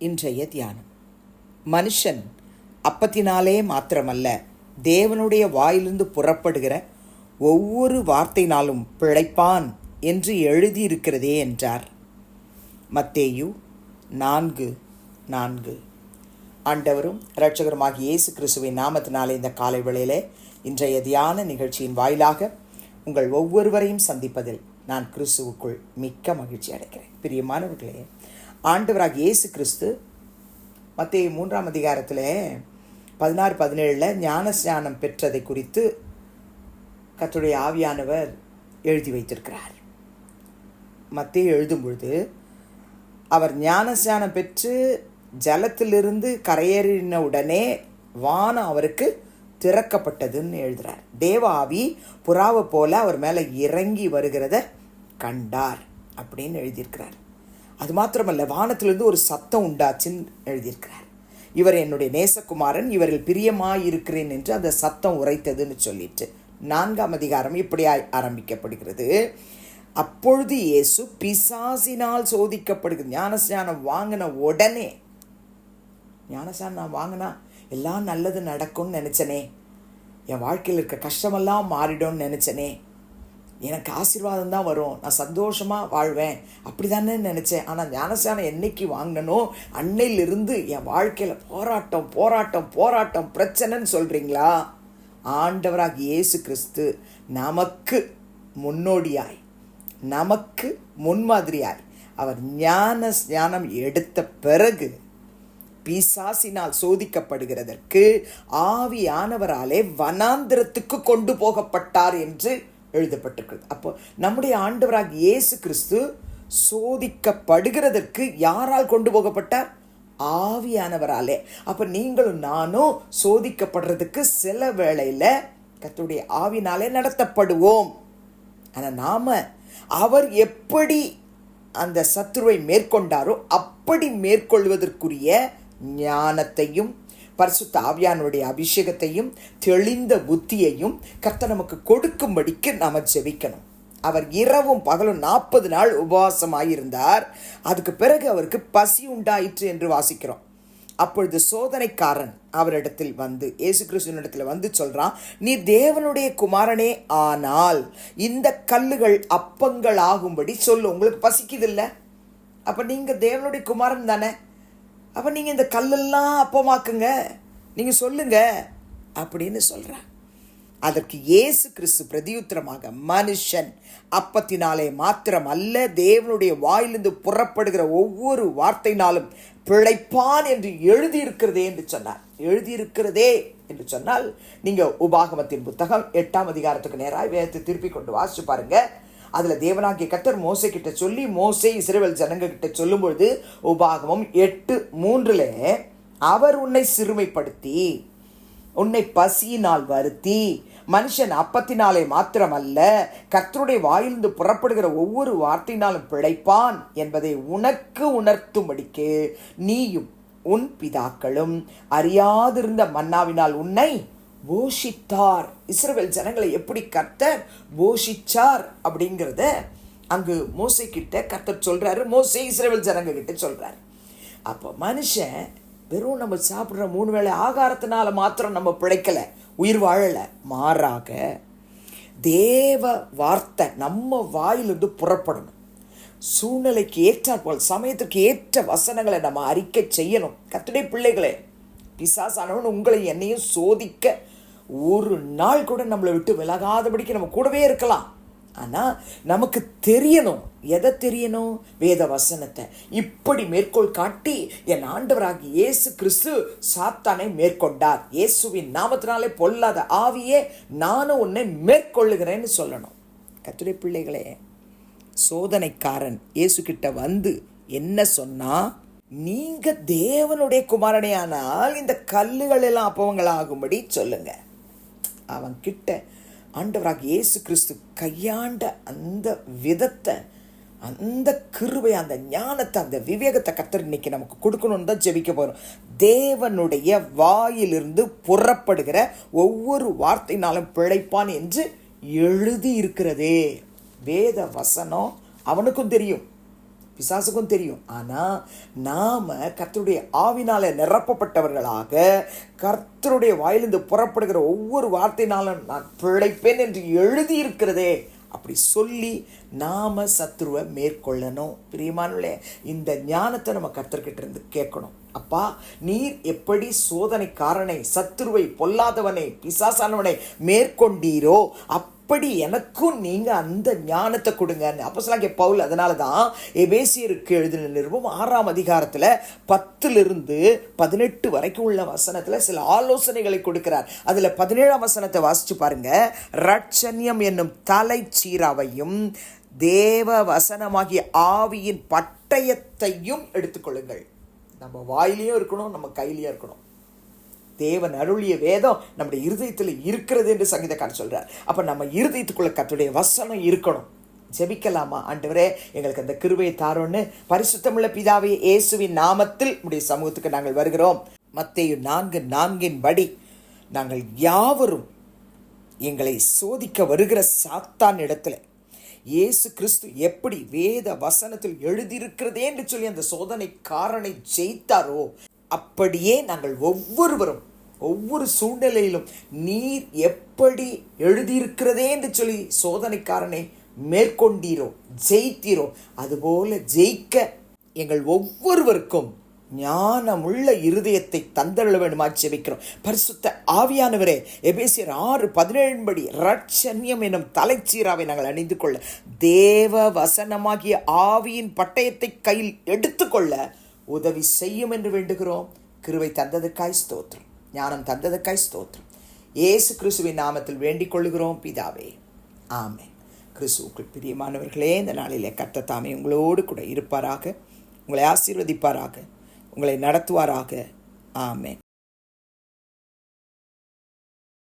இன்றைய தியானம். மனுஷன் அப்பத்தினாலே மாத்திரமல்ல தேவனுடைய வாயிலிருந்து புறப்படுகிற ஒவ்வொரு வார்த்தையினாலும் பிழைப்பான் என்று எழுதியிருக்கிறதே என்றார். மத்தேயு நான்கு நான்கு. ஆண்டவரும் இரட்சகருமாகிய இயேசு கிறிஸ்துவின் நாமத்தினாலே இந்த காலை வேளையிலே இன்றைய தியான நிகழ்ச்சியின் வாயிலாக உங்கள் ஒவ்வொருவரையும் சந்திப்பதில் நான் கிறிஸ்துவுக்குள் மிக்க மகிழ்ச்சி அடைக்கிறேன் பிரியமானவர்களே ஆண்டவராக இயேசு கிறிஸ்து மத்திய மூன்றாம் அதிகாரத்தில் பதினாறு பதினேழில் ஞான ஸ்நானம் பெற்றதை குறித்து கத்துடைய ஆவியானவர் எழுதி வைத்திருக்கிறார். மத்திய எழுதும் பொழுது அவர் ஞானஸ்நானம் பெற்று ஜலத்திலிருந்து கரையேறின உடனே வானம் அவருக்கு திறக்கப்பட்டதுன்னு எழுதுகிறார் தேவ ஆவி புறாவை போல அவர் மேலே இறங்கி வருகிறத கண்டார் அப்படின்னு எழுதியிருக்கிறார். அது மாத்திரமல்ல வானத்திலிருந்து ஒரு சத்தம் உண்டாச்சுன்னு எழுதியிருக்கிறார். இவர் என்னுடைய நேசகுமாரன் இவரில் பிரியமாயிருக்கிறேன் என்று அந்த சத்தம் உரைத்ததுன்னு சொல்லிட்டு நான்காம் அதிகாரம் இப்படி ஆரம்பிக்கப்படுகிறது. அப்பொழுது இயேசு பிசாசினால் சோதிக்கப்படுகிறது. ஞானஸ்நானம் வாங்கின உடனே ஞானஸ்நானம் நான் வாங்கினா எல்லாம் நல்லது நடக்கும்னு நினச்சனே. என் வாழ்க்கையில் இருக்க கஷ்டமெல்லாம் மாறிடும்னு நினச்சனே. எனக்கு ஆசீர்வாதம் தான் வரும். நான் சந்தோஷமாக வாழ்வேன். அப்படி தானே நினச்சேன். ஆனால் ஞானசானம் என்னைக்கு வாங்கினனோ அன்னையிலிருந்து என் வாழ்க்கையில் போராட்டம் போராட்டம் போராட்டம் பிரச்சனைன்னு சொல்கிறீங்களா ஆண்டவராக இயேசு கிறிஸ்து நமக்கு முன்னோடியாய் நமக்கு முன்மாதிரியாய் அவர் ஞான ஞானம் எடுத்த பிறகு பிசாசினால் சோதிக்கப்படுகிறதற்கு ஆவியானவராலே வனாந்திரத்துக்கு கொண்டு போகப்பட்டார் என்று எழுதப்பட்டிருக்கிறது. அப்போ நம்முடைய ஆண்டவராக இயேசு கிறிஸ்து சோதிக்கப்படுகிறதற்கு யாரால் கொண்டு போகப்பட்டார்? ஆவியானவராலே. அப்போ நீங்களும் நானும் சோதிக்கப்படுறதுக்கு சில வேளையில் கத்துடைய ஆவினாலே நடத்தப்படுவோம். ஆனால் நாம் அவர் எப்படி அந்த சத்துருவை மேற்கொண்டாரோ அப்படி மேற்கொள்வதற்குரிய ஞானத்தையும் பரிசுத்த ஆவியானுடைய அபிஷேகத்தையும் தெளிந்த புத்தியையும் கர்த்தர் நமக்கு கொடுக்கும்படிக்கு நாம் ஜெபிக்கணும். அவர் இரவும் பகலும் நாற்பது நாள் உபவாசமாயிருந்தார். அதுக்கு பிறகு அவருக்கு பசி உண்டாயிற்று என்று வாசிக்கிறோம். அப்பொழுது சோதனைக்காரன் அவரிடத்தில் வந்து இயேசு கிறிஸ்துவனிடத்தில் வந்து சொல்கிறான் நீ தேவனுடைய குமாரனே ஆனால் இந்த கல்லுகள் அப்பங்கள் ஆகும்படி சொல்லு. உங்களுக்கு பசிக்குதில்ல அப்போ நீங்கள் தேவனுடைய குமாரன் தானே? அப்போ நீங்கள் இந்த கல்லெல்லாம் அப்பமாக்குங்க. நீங்கள் சொல்லுங்க. அப்படின்னு சொல்கிறான் அதற்கு இயேசு கிறிஸ்து பிரதியுத்தரமாக மனுஷன் அப்பத்தினாலே மாத்திரம் அல்ல தேவனுடைய வாயிலிருந்து புறப்படுகிற ஒவ்வொரு வார்த்தையினாலும் பிழைப்பான் என்று எழுதியிருக்கிறதே என்று சொன்னார். எழுதியிருக்கிறதே என்று சொன்னால் நீங்கள் உபாகமத்தின் புத்தகம் எட்டாம் அதிகாரத்துக்கு நேராக வேதத்தை திருப்பி கொண்டு வாசிச்சு பாருங்கள் அதில் தேவனாகிய கத்தர் மோசை கிட்ட சொல்லி மோசை இஸ்ரேல் ஜனங்க சொல்லும்பொழுது சொல்லும் உபாகமம் எட்டு மூன்றில் அவர் உன்னை சிறுமைப்படுத்தி உன்னை பசியினால் வருத்தி மனுஷன் அப்பத்தினாலே மாத்திரமல்ல கர்த்தருடைய வாயிலிருந்து புறப்படுகிற ஒவ்வொரு வார்த்தையினாலும் பிழைப்பான் என்பதை உனக்கு உணர்த்தும்படிக்கு நீயும் உன் பிதாக்களும் அறியாதிருந்த மன்னாவினால் உன்னை போஷித்தார். இஸ்ரவேல் ஜனங்களை எப்படி கர்த்தர் போஷிச்சார் அப்படிங்கிறத அங்கு மோசை கிட்ட கர்த்தர் சொல்றாரு. மோசை இஸ்ரவேல் ஜனங்க கிட்ட சொல்றாரு. அப்போ மனுஷன் வெறும் நம்ம சாப்பிட்ற மூணு வேளை ஆகாரத்தினால மாத்திரம் நம்ம பிழைக்கல உயிர் வாழலை. மாறாக தேவ வார்த்தை நம்ம வாயிலிருந்து புறப்படணும். சூழ்நிலைக்கு ஏற்றாற்போல் சமயத்துக்கு ஏற்ற வசனங்களை நம்ம அறிக்கை செய்யணும். கத்துடைய பிள்ளைகளே பிசாசானவன் உங்களை என்னையும் சோதிக்க ஒரு நாள் கூட நம்மளை விட்டு விலகாதபடிக்கு நம்ம கூடவே இருக்கலாம். ஆனால் நமக்கு தெரியணும். எதை தெரியணும்? வேத வசனத்தை இப்படி மேற்கோள் காட்டி என் ஆண்டவராகி இயேசு கிறிஸ்து சாத்தானை மேற்கொண்டார். இயேசுவின் நாமத்தினாலே பொல்லாத ஆவியே நானும் உன்னை மேற்கொள்ளுகிறேன்னு சொல்லணும். கத்துரை பிள்ளைகளே சோதனைக்காரன் இயேசு கிட்ட வந்து என்ன சொன்னால் நீங்க தேவனுடைய குமாரனையானால் இந்த கல்லுகள் எல்லாம் அப்பவங்களாகும்படி சொல்லுங்க. அவன் கிட்ட ஆண்டவராக இயேசு கிறிஸ்து கையாண்ட அந்த விதத்தை அந்த கிருவை அந்த ஞானத்தை அந்த விவேகத்தை கத்தர் இன்னைக்கு நமக்கு கொடுக்கணும்னு தான் ஜெபிக்க போகிறோம் தேவனுடைய வாயிலிருந்து புறப்படுகிற ஒவ்வொரு வார்த்தையினாலும் பிழைப்பான் என்று எழுதி இருக்கிறதே வேத வசனம் அவனுக்கும் தெரியும். பிசாசுக்கும் தெரியும். ஆனால் நாம் கர்த்தருடைய ஆவினால் நிரப்பப்பட்டவர்களாக கர்த்தருடைய வாயிலிருந்து புறப்படுகிற ஒவ்வொரு வார்த்தையினாலும் நான் பிழைப்பேன் என்று எழுதியிருக்கிறதே. அப்படி சொல்லி நாம சத்ருவை மேற்கொள்ளணும். பிரியமானவர்களே இந்த ஞானத்தை நம்ம கர்த்தர்கிட்ட இருந்து கேட்கணும். அப்பா நீர் எப்படி சோதனைக்காரனை சத்துருவை பொல்லாதவனை பிசாசானவனை மேற்கொண்டீரோ அப் அப்படி எனக்கும் நீங்கள் அந்த ஞானத்தை கொடுங்கன்னு அப்போ சொல்லாங்க பவுல் அதனால தான் எபேசியருக்கு எழுதின நிருபம் ஆறாம் அதிகாரத்தில் பத்துலேருந்து பதினெட்டு வரைக்கும் உள்ள வசனத்தில் சில ஆலோசனைகளை கொடுக்கிறார். அதில் பதினேழாம் வசனத்தை வாசித்து பாருங்கள் ரட்சண்யம் என்னும் தலை சீராவையும் தேவ வசனமாகிய ஆவியின் பட்டயத்தையும் எடுத்துக்கொள்ளுங்கள். நம்ம வாயிலையும் இருக்கணும் நம்ம கையிலையும் இருக்கணும். தேவன் அருளிய வேதம் நம்முடைய இருதயத்தில் இருக்கிறது என்று சங்கீதக்காரன் சொல்கிறார் அப்போ நம்ம இருதயத்துக்குள்ளே கத்துடைய வசனம் இருக்கணும். ஜெபிக்கலாமா? ஆண்டவரே எங்களுக்கு அந்த கிருபையை தாரோன்னு பரிசுத்தமுள்ள பிதாவே இயேசுவின் நாமத்தில் உடைய சமூகத்துக்கு நாங்கள் வருகிறோம். மத்தேயு நான்கு நான்கின் படி நாங்கள் யாவரும் எங்களை சோதிக்க வருகிற சாத்தான் இடத்துல இயேசு கிறிஸ்து எப்படி வேத வசனத்தில் எழுதியிருக்கிறதே என்று சொல்லி அந்த சோதனைக்காரனை ஜெயித்தாரோ அப்படியே நாங்கள் ஒவ்வொருவரும் ஒவ்வொரு சூழ்நிலையிலும் நீர் எப்படி எழுதியிருக்கிறதே என்று சொல்லி சோதனைக்காரனை மேற்கொண்டீரோ ஜெயித்தீரோ அதுபோல ஜெயிக்க எங்கள் ஒவ்வொருவருக்கும் ஞானமுள்ள இருதயத்தை தந்தருள வேண்டுமா ஜெபிக்கிறோம். பரிசுத்த ஆவியானவரே எபேசியர் ஆறு பதினேழு படி ரட்சண்யம் எனும் தலைச்சீராவை நாங்கள் அணிந்து கொள்ள தேவ வசனமாகிய ஆவியின் பட்டயத்தை கையில் எடுத்துக்கொள்ள உதவி செய்யும் என்று வேண்டுகிறோம். கிருவை தந்ததுக்காய் ஸ்தோத்திரம். ஞானம் தந்ததுக்காய் ஸ்தோத்திரம். இயேசு கிறிஸ்துவின் நாமத்தில் வேண்டிக் கொள்கிறோம் பிதாவே. ஆமே கிறிஸ்துவுக்குள் பிரியமானவர்களே இந்த நாளில் கர்த்த தாமே உங்களோடு கூட இருப்பாராக உங்களை ஆசீர்வதிப்பாராக உங்களை நடத்துவாராக. ஆமே